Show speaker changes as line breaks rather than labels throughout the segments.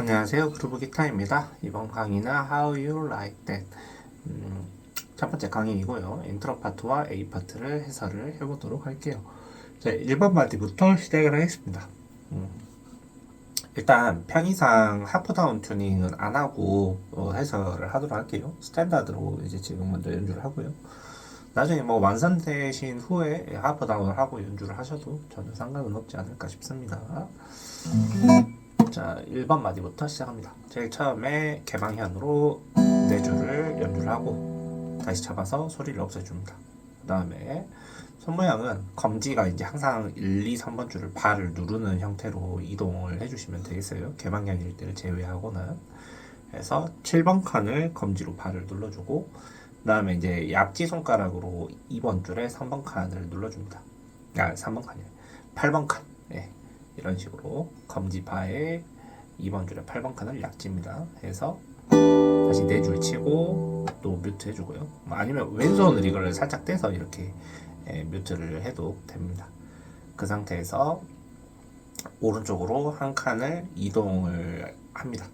안녕하세요. 그루브 기타입니다. 이번 강의는 How You Like That 음, 첫 번째 강의이고요. 인트로 파트와 A 파트를 해설을 해보도록 할게요. 자, 1번 마디부터 시작을 하겠습니다. 음, 일단 편의상 하프다운 튜닝은 안 하고 어, 해설을 하도록 할게요. 스탠다드로 이제 지금 먼저 연주를 하고요. 나중에 뭐 완성되신 후에 하프다운을 하고 연주를 하셔도 전혀 상관은 없지 않을까 싶습니다. 자, 1번 마디부터 시작합니다. 제일 처음에 개방현으로 네 줄을 연주를 하고 다시 잡아서 소리를 없애줍니다. 그 다음에 손 모양은 검지가 이제 항상 1, 2, 3번 줄을 발을 누르는 형태로 이동을 해주시면 되겠어요. 개방현일 때를 제외하고는. 그래서 7번 칸을 검지로 발을 눌러주고 그 다음에 이제 약지 손가락으로 2번 줄에 3번 칸을 눌러줍니다. 아, 3번 칸이에요. 8번 칸. 네. 이런 식으로 검지 바에 2번 줄에 8번 칸을 약지입니다. 해서 다시 네 줄 치고 또 뮤트 해주고요. 뭐 아니면 왼손을 이걸 살짝 떼서 이렇게 예, 뮤트를 해도 됩니다. 그 상태에서 오른쪽으로 한 칸을 이동을 합니다.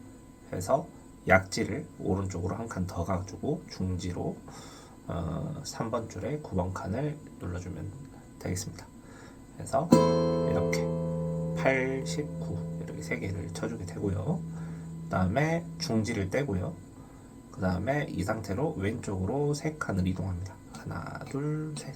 해서 약지를 오른쪽으로 한 칸 더 가지고 중지로 어, 3번 줄에 9번 칸을 눌러주면 되겠습니다. 그래서 이렇게 89 이렇게 세 개를 쳐주게 되고요. 그 다음에 중지를 떼고요. 그 다음에 이 상태로 왼쪽으로 세 칸을 이동합니다. 하나, 둘, 셋.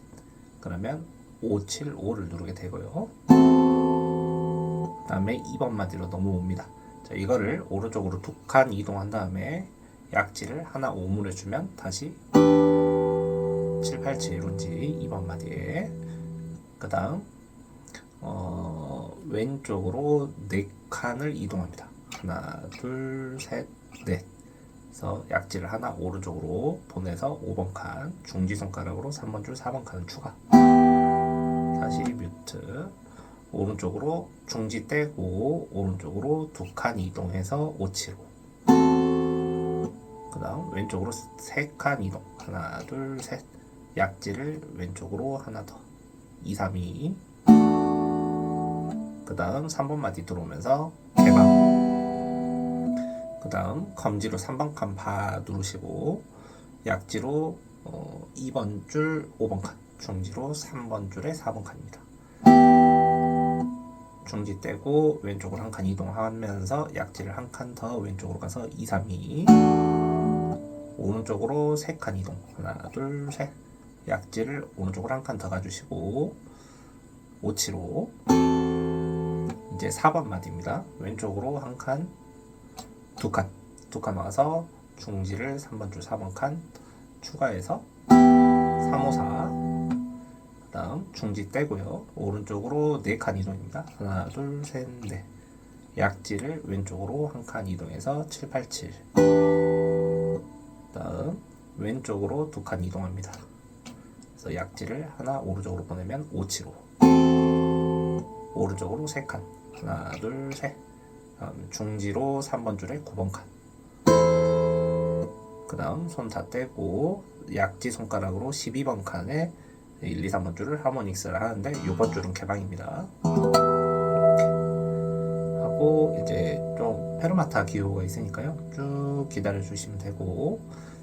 그러면 5, 7, 5를 누르게 되고요. 그 다음에 2번 마디로 넘어옵니다. 자, 이거를 오른쪽으로 두 칸 이동한 다음에 약지를 하나 오물해 주면 다시 7, 8, 7 이룬지 2번 마디에 그 다음 어, 왼쪽으로 네 칸을 이동합니다. 하나, 둘, 셋, 넷. 그래서 약지를 하나 오른쪽으로 보내서 5번 칸, 중지 손가락으로 3번 줄, 4번 칸을 추가. 다시 뮤트. 오른쪽으로 중지 떼고 오른쪽으로 두 칸 이동해서 575. 그 다음 왼쪽으로 세 칸 이동. 하나, 둘, 셋. 약지를 왼쪽으로 하나 더. 2, 3, 2. 그 다음 3번 마디 들어오면서 개방. 그 다음 검지로 3번 칸바 누르시고 약지로 어, 2번 줄 5번 칸. 중지로 3번 줄에 4번 칸입니다. 중지 떼고 왼쪽으로 한 칸 이동하면서 약지를 한 칸 더 왼쪽으로 가서 2, 3, 2 오른쪽으로 3칸 이동. 하나 둘 셋. 약지를 오른쪽으로 한 칸 더 가주시고 5, 7, 5 이제 4번 마디입니다. 왼쪽으로 한 칸, 두 칸, 두 칸 와서 중지를 3번 줄 4번 칸 추가해서 354. 그 다음 중지 떼고요. 오른쪽으로 4칸 이동입니다. 하나, 둘, 셋, 넷. 약지를 왼쪽으로 한 칸 이동해서 787. 그 다음 왼쪽으로 두 칸 이동합니다. 그래서 약지를 하나 오른쪽으로 보내면 575. 오른쪽으로 3칸. 하나, 둘, 셋. 중지로 3번 줄에 9번 칸. 그 다음 손 다 떼고 약지 손가락으로 12번 칸에 1, 2, 3번 줄을 하모닉스를 하는데 6번 줄은 개방입니다. 하고 이제 좀 페르마타 기호가 있으니까요. 쭉 기다려 주시면 되고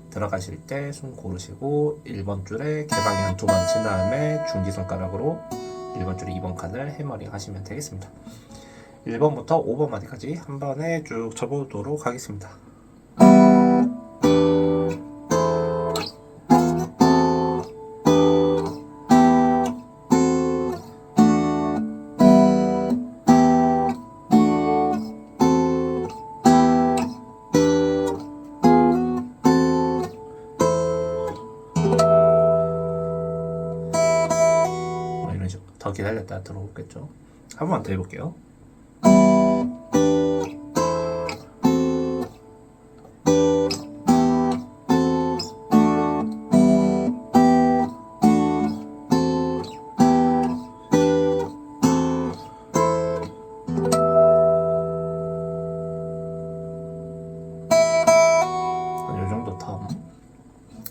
들어가실 때 손 고르시고 1번 줄에 개방이 한 두 번 친 다음에 중지 손가락으로 1번 줄에 2번 칸을 해머링 하시면 되겠습니다. 1번부터 5번 마디까지 한 번에 쭉 쳐보도록 하겠습니다. 기다렸다 들어오겠죠. 한 번만 더 해볼게요.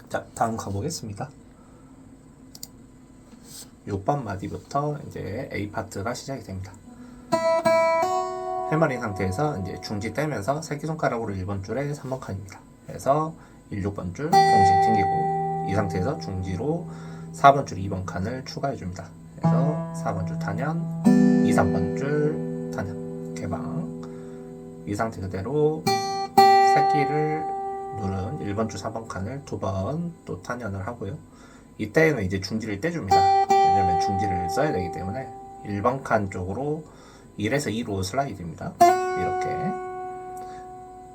자, 다음 가보겠습니다. 6번 마디부터 이제 A 파트가 시작이 됩니다. 해머링 상태에서 이제 중지 떼면서 새끼손가락으로 1번 줄에 3번 칸입니다. 그래서 1, 6번 줄 동시에 튕기고 이 상태에서 중지로 4번 줄 2번 칸을 추가해 줍니다. 그래서 4번 줄 단연, 2, 3번 줄 단연, 개방. 이 상태 그대로 새끼를 누른 1번 줄 3번 칸을 두 번 또 탄연을 하고요. 이때는 이제 중지를 떼줍니다. 왜냐면 중지를 써야 되기 때문에 1번 칸 쪽으로 1에서 2로 슬라이드입니다. 이렇게.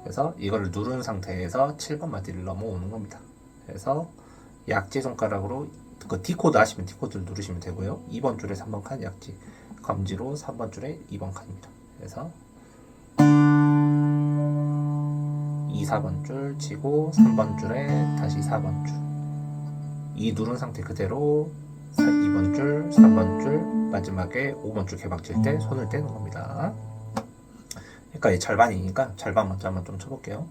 그래서 이거를 누른 상태에서 7번 마디를 넘어오는 겁니다. 그래서 약지 손가락으로 그 D코드 하시면 D코드를 누르시면 되고요. 2번 줄에 3번 칸 약지, 검지로 3번 줄에 2번 칸입니다. 그래서 2, 4번 줄 치고 3번 줄에 다시 4번 줄. 이 누른 상태 그대로 2번 줄, 3번 줄, 마지막에 5번 줄 개박 칠때 손을 떼는 겁니다. 그러니까 이 절반이니까 절반 먼저 한번 좀 쳐볼게요.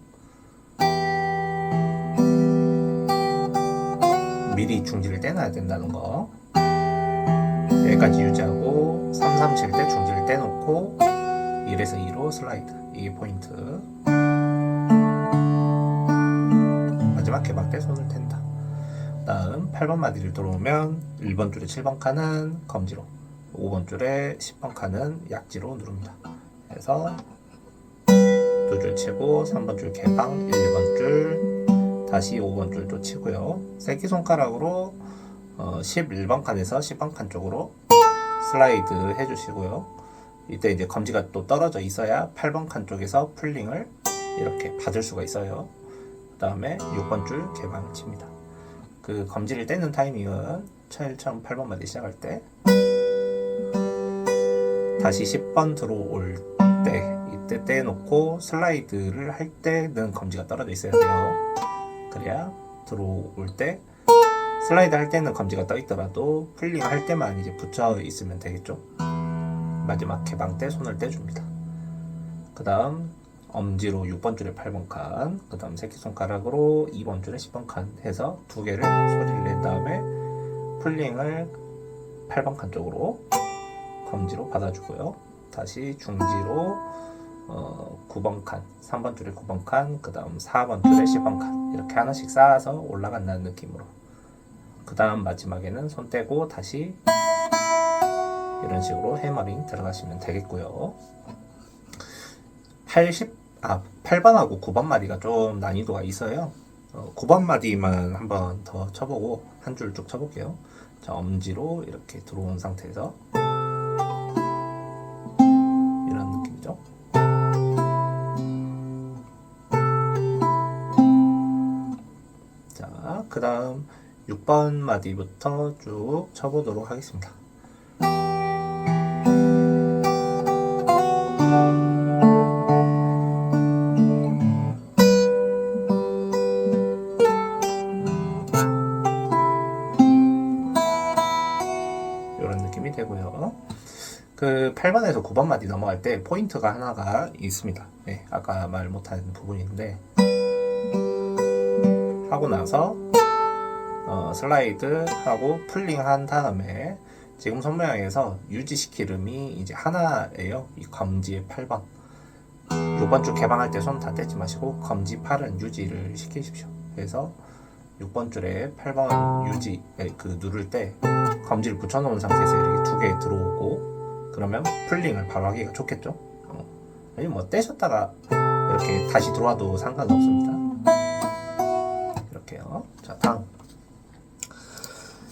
미리 중지를 떼놔야 된다는 거. 여기까지 유지하고 3, 3 칠 때 중지를 떼놓고 1에서 2로 슬라이드. 이게 포인트. 마지막 개박 때 손을 댄다. 다음 8번 마디를 들어오면 1번 줄에 7번 칸은 검지로 5번 줄에 10번 칸은 약지로 누릅니다. 그래서 두 줄 치고 3번 줄 개방 1번 줄 다시 5번 줄도 치고요. 새끼손가락으로 어, 11번 칸에서 10번 칸 쪽으로 슬라이드 해주시고요. 이때 이제 검지가 또 떨어져 있어야 8번 칸 쪽에서 풀링을 이렇게 받을 수가 있어요. 그 다음에 6번 줄 개방을 칩니다. 그 검지를 떼는 타이밍은 제일 처음 8번 마디 시작할 때 다시 10번 들어올 때 이때 떼놓고 슬라이드를 할 때는 검지가 떨어져 있어야 돼요. 그래야 들어올 때 슬라이드 할 때는 검지가 떠 있더라도 풀링 할 때만 이제 붙여 있으면 되겠죠. 마지막 개방 때 손을 떼줍니다. 그 다음 엄지로 6번 줄에 8번 칸, 그 다음 새끼손가락으로 2번 줄에 10번 칸 해서 두 개를 소리를 낸 다음에 풀링을 8번 칸 쪽으로 검지로 받아주고요. 다시 중지로 어, 9번 칸, 3번 줄에 9번 칸, 그 다음 4번 줄에 10번 칸 이렇게 하나씩 쌓아서 올라간다는 느낌으로 그 다음 마지막에는 손 떼고 다시 이런 식으로 해머링 들어가시면 되겠고요. 80, 아, 8번하고 9번 마디가 좀 난이도가 있어요. 어, 9번 마디만 한번 더 쳐보고 한 줄 쭉 쳐볼게요. 자, 엄지로 이렇게 들어온 상태에서 이런 느낌이죠. 자, 그 다음 6번 마디부터 쭉 쳐보도록 하겠습니다. 8번에서 9번 마디 넘어갈 때 포인트가 하나가 있습니다. 네, 아까 말 못한 부분인데 하고 나서 어, 슬라이드 하고 풀링 한 다음에 지금 유지시킬 음이 이제 하나예요. 이 검지의 8번. 6번 줄 개방할 때 손 다 떼지 마시고 검지 8은 유지를 시키십시오. 그래서 6번 줄에 8번 유지 에, 그 누를 때 검지를 붙여놓은 상태에서 이렇게 두 개 들어오고 그러면 풀링을 바로 하기가 좋겠죠. 어. 아니 뭐 떼셨다가 이렇게 다시 들어와도 상관없습니다. 이렇게요. 자 다음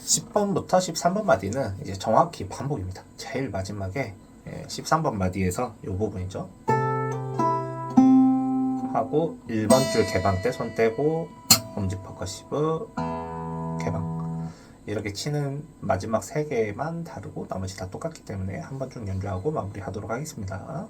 10번부터 13번 마디는 이제 정확히 반복입니다. 제일 마지막에 예, 13번 마디에서 이 부분이죠. 하고 1번 줄 개방 때 손 떼고 엄지 퍼커시브 개방 이렇게 치는 마지막 세 개만 다르고 나머지 다 똑같기 때문에 한 번 쭉 연주하고 마무리하도록 하겠습니다.